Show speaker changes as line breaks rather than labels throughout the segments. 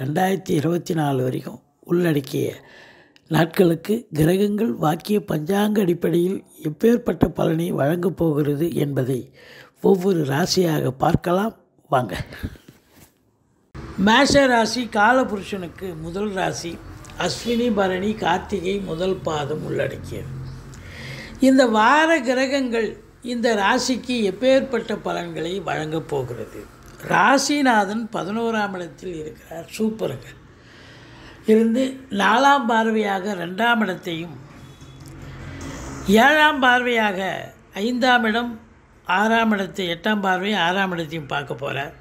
ரெண்டாயிரத்தி இருபத்தி நாலு வரைக்கும் உள்ளடக்கிய நாட்களுக்கு கிரகங்கள் வாக்கிய பஞ்சாங்க அடிப்படையில் எப்பேற்பட்ட பலனை வழங்கப் போகிறது என்பதை ஒவ்வொரு ராசியாக பார்க்கலாம். வாங்க. மேஷ ராசி காலபுருஷனுக்கு முதல் ராசி அஸ்வினி பரணி கார்த்திகை முதல் பாதம் உள்ளடக்கியது. இந்த வார கிரகங்கள் இந்த ராசிக்கு எப்பேற்பட்ட பலன்களை வழங்கப் போகிறது? ராசிநாதன் பதினோராம் இடத்தில் இருக்கிறார். சூப்பருங்க இருந்து நாலாம் பார்வையாக ரெண்டாம் இடத்தையும் ஏழாம் பார்வையாக ஐந்தாம் இடம் ஆறாம் இடத்தை எட்டாம் பார்வை ஆறாம் இடத்தையும் பார்க்க போகிறார்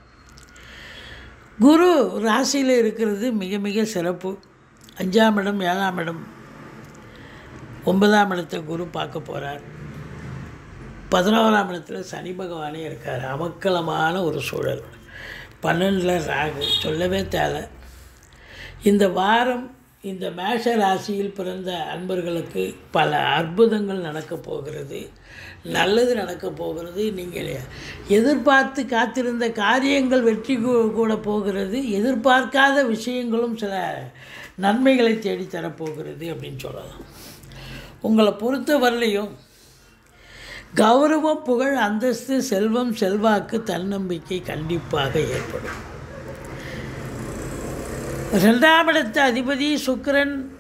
குரு ராசியில் இருக்கிறது மிக மிக சிறப்பு. அஞ்சாம் இடம் ஏழாம் இடம் ஒன்பதாம் இடத்தை குரு பார்க்க போகிறார் பதினோராம் இடத்துல சனி பகவானே இருக்கார். அமக்கலமான ஒரு சூழல். பன்னெண்டில் ராகு. சொல்லவே தேவை. இந்த வாரம் இந்த மேஷ ராசியில் பிறந்த அன்பர்களுக்கு பல அற்புதங்கள் நடக்கப் போகிறது. நல்லது நடக்கப் போகிறது. நீங்கள் எதிர்பார்த்து காத்திருந்த காரியங்கள் வெற்றி கூட போகிறது. எதிர்பார்க்காத விஷயங்களும் சில நன்மைகளை தேடித்தரப்போகிறது அப்படின்னு சொல்லலாம். உங்களை பொறுத்த வரலையும் கௌரவம் புகழ் அந்தஸ்து செல்வம் செல்வாக்கு தன்னம்பிக்கை கண்டிப்பாக ஏற்படும். ரெண்டாம் இடத்த அதிபதி சுக்கரன்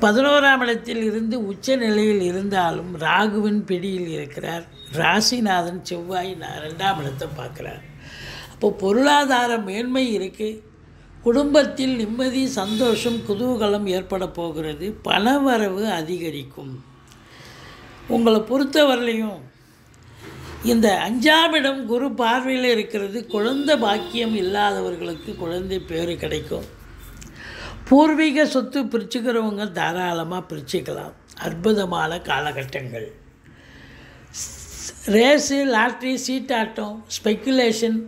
பதினோராம் இடத்தில் இருந்து உச்ச நிலையில் இருந்தாலும் ராகுவின் பிடியில் இருக்கிறார். ராசிநாதன் செவ்வாய் நான் ரெண்டாம் இடத்தை பார்க்குறார். அப்போ பொருளாதார மேன்மை இருக்குது குடும்பத்தில் நிம்மதி சந்தோஷம் குதூகலம் ஏற்பட போகிறது. பணவரவு அதிகரிக்கும். உங்களை பொறுத்தவரையிலையும் இந்த அஞ்சாம் இடம் குரு பார்வையில் இருக்கிறது குழந்தை பாக்கியம் இல்லாதவர்களுக்கு குழந்தை பேர் கிடைக்கும். பூர்வீக சொத்து பிரிச்சுக்கிறவங்க தாராளமாக பிரிச்சுக்கலாம். அற்புதமான காலகட்டங்கள். ரேஸு லாட்ரி சீட்டாட்டம் ஸ்பெக்குலேஷன்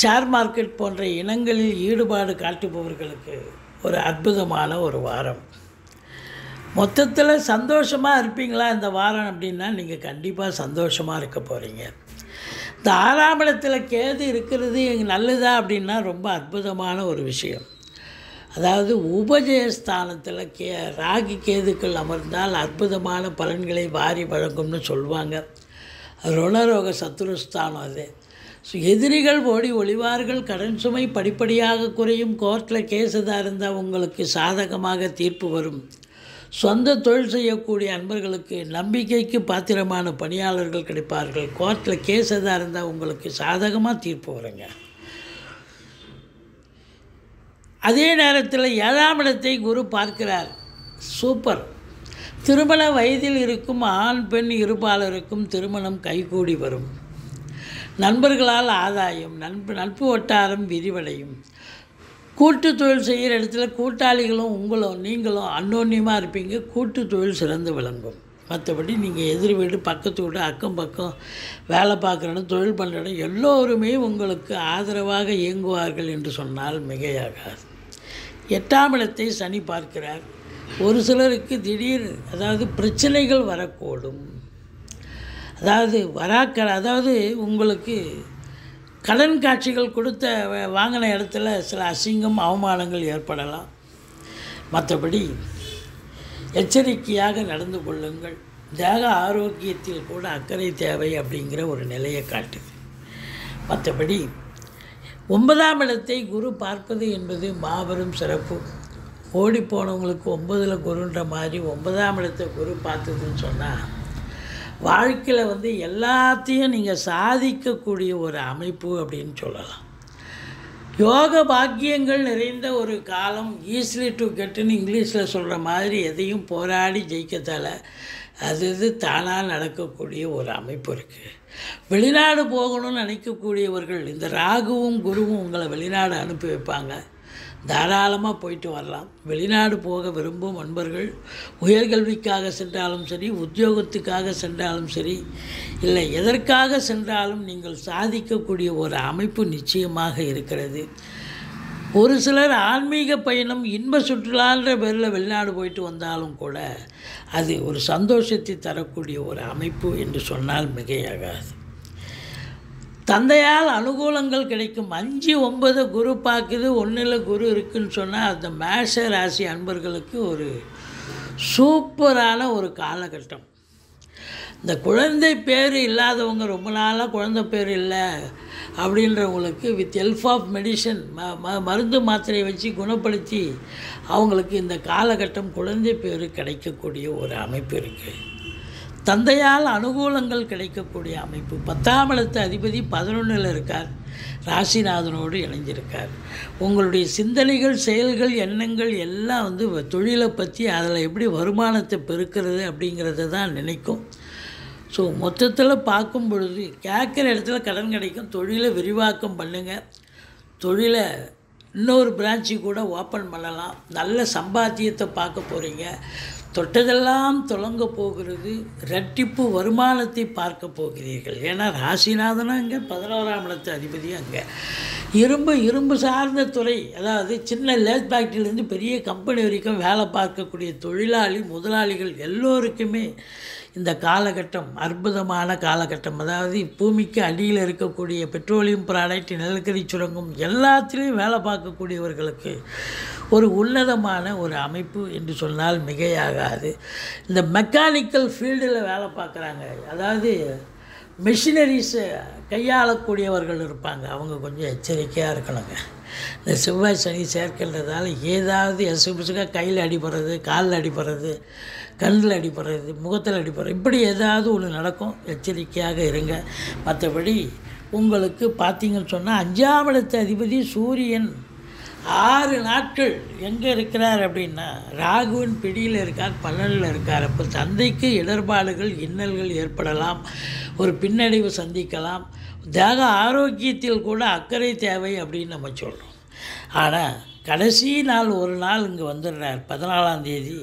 ஷேர் மார்க்கெட் போன்ற இனங்களில் ஈடுபாடு காட்டுபவர்களுக்கு ஒரு அற்புதமான ஒரு வாரம். மொத்தத்தில் சந்தோஷமாக இருப்பீங்களா இந்த வாரம் அப்படின்னா நீங்கள் கண்டிப்பாக சந்தோஷமாக இருக்க போகிறீங்க இந்த ஆறாம் இடத்துல கேது இருக்கிறது எங்கள் நல்லதா அப்படின்னா ரொம்ப அற்புதமான ஒரு விஷயம். அதாவது உபஜயஸ்தானத்தில் கே ராகி கேதுக்கள் அமர்ந்தால் அற்புதமான பலன்களை வாரி வழங்கும்னு சொல்லுவாங்க. ருணரோக சத்துருஸ்தானம் அது. ஸோ எதிரிகள் ஓடி ஒளிவார்கள் கடன் சுமை படிப்படியாக குறையும் கோர்ட்டில் கேஸதாக இருந்தால் உங்களுக்கு சாதகமாக தீர்ப்பு வரும். சொந்த தொழில் செய்யக்கூடிய அன்பர்களுக்கு நம்பிக்கைக்கு பாத்திரமான பணியாளர்கள் கிடைப்பார்கள். கோர்ட்டில் கேஸ் எதாக இருந்தால் உங்களுக்கு சாதகமாக தீர்ப்பு வருங்க. அதே நேரத்தில் ஏழாம் இடத்தை குரு பார்க்கிறார். சூப்பர். திருமண வயதில் இருக்கும் ஆண் பெண் இருபாலருக்கும் திருமணம் கைகூடி வரும். நண்பர்களால் ஆதாயம் நண்பு நட்பு வட்டாரம் விரிவடையும். கூட்டு தொழில் செய்கிற இடத்துல கூட்டாளிகளும் உங்களும் நீங்களும் அன்னோன்யமாக இருப்பீங்க. கூட்டு தொழில் சிறந்து விளங்கும். மற்றபடி நீங்கள் எதிர் வீடு பக்கத்து வீடு அக்கம் பக்கம் வேலை பார்க்குறனும் தொழில் பண்ணுற இடம் எல்லோருமே உங்களுக்கு ஆதரவாக இயங்குவார்கள் என்று சொன்னால் மிகையாகாது. எட்டாம் இடத்தை சனி பார்க்கிறார். ஒரு சிலருக்கு திடீர் அதாவது பிரச்சனைகள் வரக்கூடும். அதாவது வராக்க அதாவது உங்களுக்கு கடன் காட்சிகள் கொடுத்த வ- வாங்கின இடத்துல சில அசிங்கம் அவமானங்கள் ஏற்படலாம். மற்றபடி எச்சரிக்கையாக நடந்து கொள்ளுங்கள். தேக ஆரோக்கியத்தில் கூட அக்கறை தேவை அப்படிங்கிற ஒரு நிலையை காட்டுது. மற்றபடி ஒன்பதாம் இடத்தை குரு பார்ப்பது என்பது மாபெரும் சிறப்பு. ஓடி போனவங்களுக்கு ஒன்பதில் குருன்ற மாதிரி ஒன்பதாம் இடத்தை குரு பார்த்ததுன்னு சொன்னால் வாழ்க்கையில் வந்து எல்லாத்தையும் நீங்கள் சாதிக்கக்கூடிய ஒரு அமைப்பு அப்படின்னு சொல்லலாம். யோக பாக்கியங்கள் நிறைந்த ஒரு காலம் ஈஸிலி டு கெட்டுன்னு இங்கிலீஷில் சொல்கிற மாதிரி எதையும் போராடி ஜெயிக்கத்தால் அது இது தானாக நடக்கக்கூடிய ஒரு அமைப்பு இருக்குது வெளிநாடு போகணும்னு நினைக்கக்கூடியவர்கள் இந்த ராகுவும் குருவும் உங்களை வெளிநாடு அனுப்பி வைப்பாங்க. தாராளமாக போயிட்டு வரலாம். வெளிநாடு போக விரும்பும் நண்பர்கள் உயர்கல்விக்காக சென்றாலும் சரி உத்தியோகத்துக்காக சென்றாலும் சரி இல்லை எதற்காக சென்றாலும் நீங்கள் சாதிக்கக்கூடிய ஒரு அமைப்பு நிச்சயமாக இருக்கிறது. ஒரு சிலர் ஆன்மீக பயணம் இன்ப சுற்றுலான்ற பேரில் வெளிநாடு போயிட்டு வந்தாலும் கூட அது ஒரு சந்தோஷத்தை தரக்கூடிய ஒரு அமைப்பு என்று சொன்னால் மிகையாகாது. தந்தையால் அனுகூலங்கள் கிடைக்கும். அஞ்சு ஒன்பது குரு பார்க்குது ஒன்றில் குரு இருக்குன்னு சொன்னால் அந்த மேஷ ராசி அன்பர்களுக்கு ஒரு சூப்பரான ஒரு காலகட்டம். இந்த குழந்தை பேர் இல்லாதவங்க ரொம்ப நாளாக குழந்தை பேர் இல்லை அப்படின்றவங்களுக்கு வித் ஹெல்ப் ஆஃப் மெடிசன் ம ம மருந்து மாத்திரையை வச்சு குணப்படுத்தி அவங்களுக்கு இந்த காலகட்டம் குழந்தை பேர் கிடைக்கக்கூடிய ஒரு அமைப்பு இருக்குது தந்தையால் அனுகூலங்கள் கிடைக்கக்கூடிய அமைப்பு. பத்தாம் இடத்து அதிபதி பதினொன்றில் இருக்கார். ராசிநாதனோடு இணைஞ்சிருக்கார். உங்களுடைய சிந்தனைகள் செயல்கள் எண்ணங்கள் எல்லாம் வந்து தொழிலை பற்றி அதில் எப்படி வருமானத்தை பெருக்கிறது அப்படிங்கிறத தான் நினைக்கும். ஸோ மொத்தத்தில் பார்க்கும் பொழுது கேட்குற இடத்துல கடன் கிடைக்கும். தொழிலை விரிவாக்கம் பண்ணுங்கள் தொழிலை இன்னொரு பிரான்ச்சு கூட ஓப்பன் பண்ணலாம். நல்ல சம்பாத்தியத்தை பார்க்க போகிறீங்க தொட்டதெல்லாம் தொடங்க போகிறது ரட்டிப்பு வருமானத்தை பார்க்க போகிறீர்கள். ஏன்னா ராசிநாதனும் அங்கே பதினோராம் இடத்து அதிபதியும் அங்கே. இரும்பு இரும்பு சார்ந்த துறை அதாவது சின்ன லேத் ஃபேக்ட்ரியிலேருந்து பெரிய கம்பெனி வரைக்கும் வேலை பார்க்கக்கூடிய தொழிலாளி முதலாளிகள் எல்லோருக்குமே இந்த காலகட்டம் அற்புதமான காலகட்டம். அதாவது பூமிக்கு அடியில் இருக்கக்கூடிய பெட்ரோலியம் ப்ராடக்ட் நிலக்கரி சுரங்கம் எல்லாத்திலையும் வேலை பார்க்கக்கூடியவர்களுக்கு ஒரு உன்னதமான ஒரு அமைப்பு என்று சொன்னால் மிகையாகாது. இந்த மெக்கானிக்கல் ஃபீல்டில் வேலை பார்க்குறாங்க. அதாவது மிஷினரிஸை கையாளக்கூடியவர்கள் இருப்பாங்க. அவங்க கொஞ்சம் எச்சரிக்கையாக இருக்கணுங்க. இந்த செவ்வாய் சனி சேர்க்கின்றதால் ஏதாவது எசுபிசுக்காக கையில் அடிபடுறது காலில் அடிபடுறது கண்ணில் அடிபடுறது முகத்தில் அடிபடுறது இப்படி ஏதாவது ஒன்று நடக்கும். எச்சரிக்கையாக இருங்க. மற்றபடி உங்களுக்கு பார்த்தீங்கன்னு சொன்னால் அஞ்சாம் அதிபதி சூரியன் ஆறு நாட்கள் எங்கே இருக்கிறார் அப்படின்னா ராகுவின் பிடியில் இருக்கார் பல்லனில் இருக்கார். அப்போ தந்தைக்கு இடர்பாடுகள் இன்னல்கள் ஏற்படலாம். ஒரு பின்னடைவு சந்திக்கலாம். தேக ஆரோக்கியத்தில் கூட அக்கறை தேவை அப்படின்னு நம்ம சொல்கிறோம் ஆனால் கடைசி நாள் ஒரு நாள் இங்கே வந்துடுறார். பதினாலாம் தேதி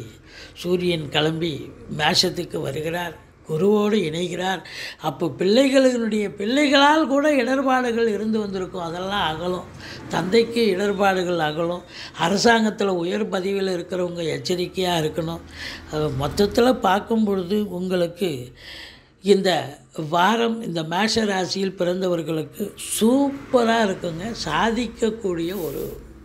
சூரியன் கிளம்பி மேஷத்துக்கு வருகிறார். குருவோடு இணைகிறார். அப்போ பிள்ளைகளினுடைய பிள்ளைகளால் கூட இடர்பாடுகள் இருந்து வந்திருக்கும். அதெல்லாம் அகலும். தந்தைக்கு இடர்பாடுகள் அகலும். அரசாங்கத்தில் உயர் பதவியில் இருக்கிறவங்க எச்சரிக்கையாக இருக்கணும். மொத்தத்தில் பார்க்கும் பொழுது உங்களுக்கு இந்த வாரம் இந்த மேஷ ராசியில் பிறந்தவர்களுக்கு சூப்பராக இருக்குங்க. சாதிக்கக்கூடிய ஒரு